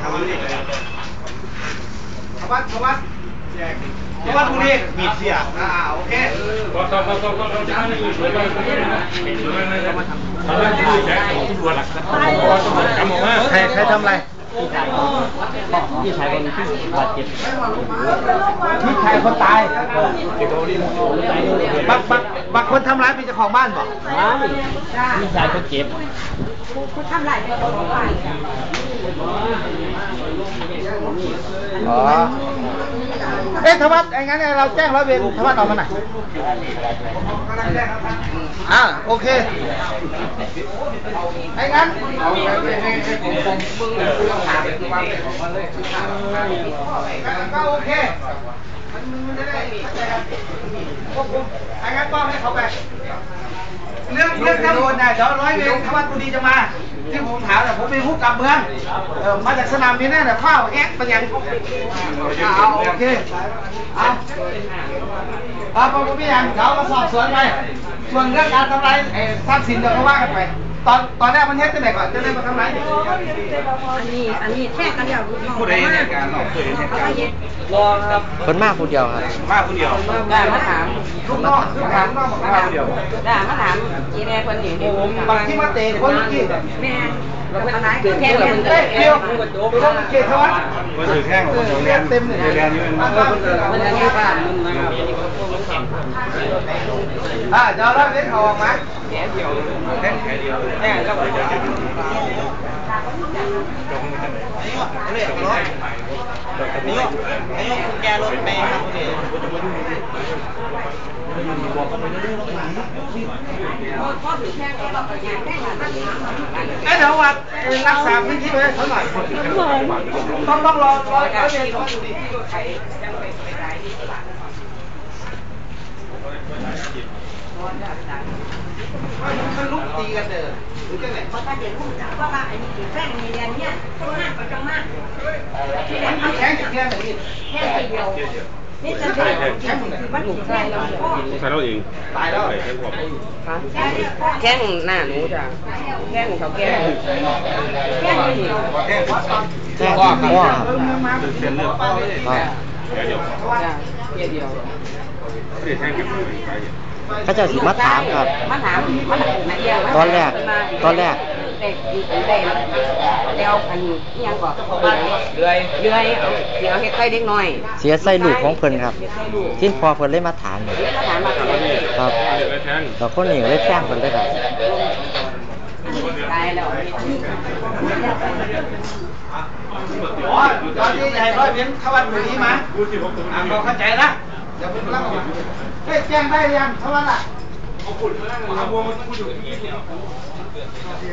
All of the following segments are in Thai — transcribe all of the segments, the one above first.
ทำนี่ขวัญขวัญขวัตบุรีมีเสียอ่าโอเคก็ก็ก็ก็ก็จะให้สวยไปสวยนะสวยนะทำอะไรที่แจกของตำรวจล่ะจำออกมาใครใครทำอะไร พี่ชายคนที่บาดเจ็บพี่ชายคนตายบักบักบักคนทำร้ายเป็นเจ้าของบ้านบอกพี่ชายคนเจ็บคุณทำลายจะขอ๋อ เอ๊ะธวัฒน์ไอ้งั้นเราแจ้งร้อยเวรธวัฒน์ออกมาหน่อยอ่าโอเคไอ้งั้นก็โอเคมันมันจะได้เข้นควบคุมไอ้งั้นก็ให้เขาไปเรื่องเรื่องทั้งหมดนี่ยเดี๋ยวร้อยเวรธวัฒน์บุรีจะมา ที่ผมถามเนี่ยผมเป็นผู้กำเมืองเออมาจากสนามบินนั่นแต่ข้าวแอ๊กเป็นยังเอาโอเคเอาเอาผมพี่ยังเขามาสอบสวนไปส่วนเรื่องการทำลายไรทรัพย์สินเดี๋ยวเขาว่ากันไป ตอนตอนแรกมันเฮ็ดจังไหนก่อนจะได้มาทำลายเนี่ยอันนี้อันนี้แท้กันเดียวผู้ใดเหตุการณ์เราเคยเห็นเหตุการณ์รอครับคนมากคนเดียวครับมาคนเดียวได้มาถามลูกน้องลูกน้องมาคนเดียวได้มาถามอีแม่คนอยู่นี่บางที่มาเตะคนเมื่อกี้แม่เราเพิ่นอะไรตื่นแท้เต้นกัเรานเพิ่นเฮ้ยเดียวเดี๋ยวเกตวัฒน์มันถือแข้งเรียนเต็มเลยเรียนอยู่มันจะอยู่บ้านมันนะอ่าเดี๋ยวเราเล่นเขาออกมาแค่เดียวแค่เดียวแค่เราเอ้ยเดี๋ยววัดรักษาพื้นที่ไว้ให้เขาหน่อยต้องต้องรอรอร้อยเวรเขาอยู่ดี มันลุกตีกันเด้อหรือจังไหนเพราะถ้าเด็กผู้จักว่าว่าอันนี้แป้งในเรียนเนี่ยต้องมากก็ต้องมากที่ไหนมันทำแข็แค่งอย่างเงี้ยแบบนี้แค่เดียวนี่จะเป็นจริงมันถูกใจเราใส่เราเองตายแล้วใส่แข้งผมแข้งหน้าหนูจ้ะแข้งเขาแก้วแข้งนี่แข็งวัดตอนแจ้งที่พ่อครับเส้นเลือดครับเดี๋ยวเดี๋ยวจ้ะแค่เดียวเสียแข้ง กับไปเขาเจะสิมาถามครับ มาถามมาถามนะเดียวตอนแรก ตอนแรกเด็กเด็กเดียวอันนี้ยังบอกเลื่อยเลื่อยเอาเดี๋ยวเฮ็ดไข่เด็กน้อย เสียใส่ลูกของเพิ่นครับเฮ็ดไข่ลูกที่พอเพิ่นเลยมาถามเรียนมาถามมาถามครับเลือดแข้งแล้วคนนี้ก็เลยแจ้งเพิ่นเลยครับตายแล้วอ๋อตอนที่ใหญ่ร้อยเวรทวัดบุรีมาอ่าเขาเข้าใจนะ เดี๋ยวผมเล่าออกมาเฮ้ยแจ้งได้ยังทวัดอะ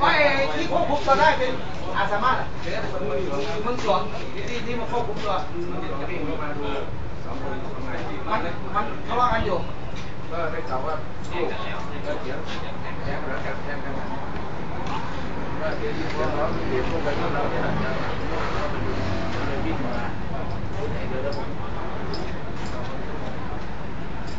ไอ้ที่ควบคุมตัวได้เป็นอาสามารถอะมึงสอนที่ที่มาควบคุมตัวมันมันทะเลาะกันอยู่อนี้ว่าได้ปลูกข้างฟ้าเลยก็เก็บไปที่มันมีวันนี้ที่ว่าทำไรกันเลยมันยืดยืดที่ได้ชาเนี่ยที่นั่นนี่ไปย่ายเนี่ยเรียกว่าอะไรเรียกว่าอะไรอันนี้มันก็เรียกว่าอะไรนะครับไปย่ายทุเรียนจะได้ไปเลยพวกแก่หนึ่งก่อนหนึ่งย่า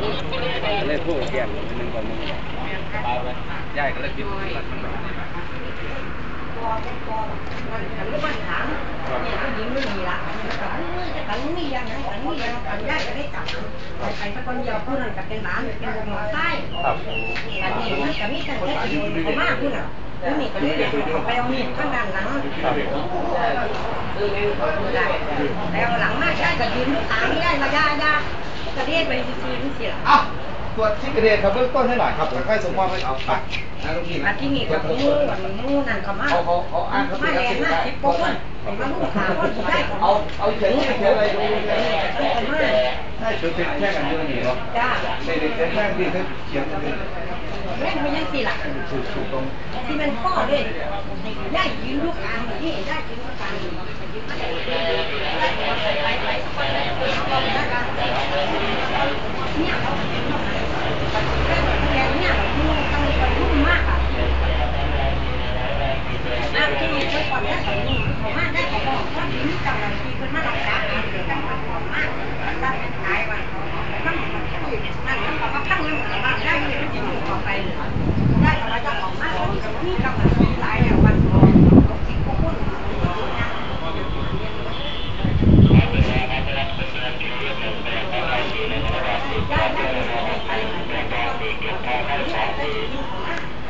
เนี่ยผู้หญิงไม่มีละแต่ฉันมีอย่างนั้นฉันมีอย่างนั้นได้ก็ได้จับไปไปสักคนเดียวผู้นั้นก็เป็นหลานเป็นวงหมอใต้อันนี้มันก็มีแต่แค่ที่เขามากผู้นอะนี่ก็เลยไปเอามีดข้างหลังแล้วหลังมากได้ก็ยืนลูกตาไม่ได้มาย่าย่า กระเด็นไปซีๆนี่สิล่ะอะตรวจที่เกระเด็นครับเบื้องต้นให้หน่อยครับแล้วค่อยส่งมอบให้เอาไปนะลูกพี่อานะที่นี่กับมูมูนั่นเขามาเขาเขาเขาอ่านเขามาสิแรงมาสิบกว่าคนมาลูกขาคนสุดท้ายเอาเอาเฉยๆเฉยๆอะไรดูต้องกันมาใช่จุดติดแค่กันเยอะนี่เหรอจ้าเด็กๆแค่ที่เขาเขียนกันเลย แม่ไม่ยังสิล่ะที่มันพ่อเลยได้ยืนลูกกลางนี่ได้ยืนลูกกลางไปไปสักคนเลยเนี่ยเราเนี่ยเนี่ยมูต้องไปรุ่มมากอะน้ำที่มีเมื่อก่อนเนี่ยเขาเขามาได้เขาบอกว่าถึงจังหวัดที่เพิ่นมารักษาการเกิดกันเป็นของมากถ้าเป็นตายวันนั่นมันนั่นมันก็มาพังเงินมาได้เงินที่อยู่ต่อไปได้อะไรจะของมากแล้วจะมีกำลังที่ตายแล้ววันที่พวกคุณได้ได้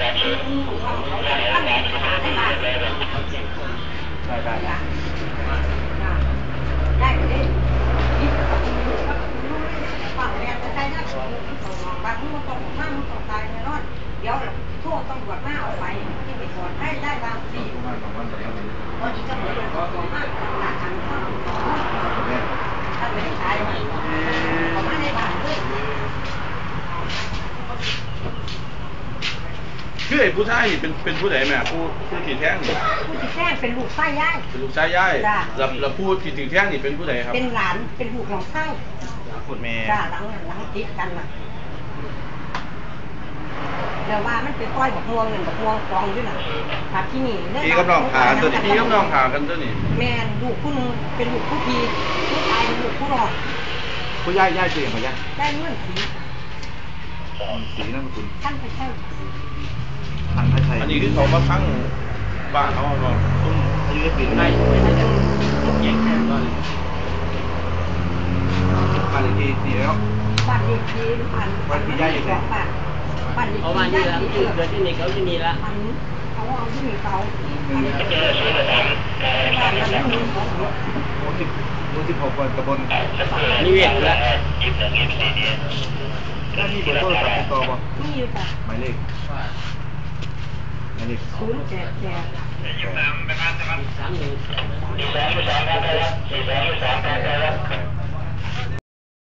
ได้ ได้เลยฝั่งแม่จะใช้หน้าของบางคนต้องห้ามต้องตายแน่นอนเดี๋ยวโทษตำรวจมาเอาไปที่ไปตรวจให้ได้บางทีพอดีก็เหมือนกับของมากหลักฐานข้อถ้าไม่ได้ตายเขามาในบ้านด้วยคือไอ้ผู้ชายนี่เป็นเป็นผู้ใดแม่ผู้ผู้ที่แท้งนี่ผู้ที่แจ้งเป็นลูกไส้ย่าย เป็นลูกชายย่ายจ้ะ แล้วแล้วผู้ที่ถึงแท้งนี่เป็นผู้ใดครับเป็นหลานเป็นลูกของไส้คุณแม่จ้าหลังหลังติดกันน่ะแล้วว่ามันเป็นก้อยบักม่วงหนึ่งบักม่วงกองด้วยน่ะผัดที่นี่พี่กับน้องขาตัวนี้พี่กับน้องขากันตัวนี้แม่ลูกผู้หนึงเป็นลูกผู้พีผู้ชายเป็นลูกผู้รองผู้ย่ายย่ายเสียงมาย่ายได้เงื่อนสีสีนั่นคุณท่านไปใช่ ทางไทยไทยอันนี้คือเขามาทั้งบ้านเขาบ่ตุ้มอายุปีได้ได้แยกแค่ก่อนบ้านเลขที่สี่แล้วบ้านเด็กทีบ้านบ้านที่ย่าอยู่ไหนบ้านบ้านเด็กเอาทีมาที่ย่าแล้วที่ที่เกิดเกิดที่นี่เขาที่นี่ละอันเขาเอาที่มีเตาอันนี้บ้านนั้นมีของโอ้สิบโอ้สิบหกวันตะบนนี่เวทละแล้วมีเบอร์โทรศัพท์ติดต่อป่ะนี่อยู่แต่หมายเลข ไม่ได้ศูนย์เจ็ดเจ็ดสามหนึ่งสี่แปดสามแปดแปดสี่แปดสามแปดแปด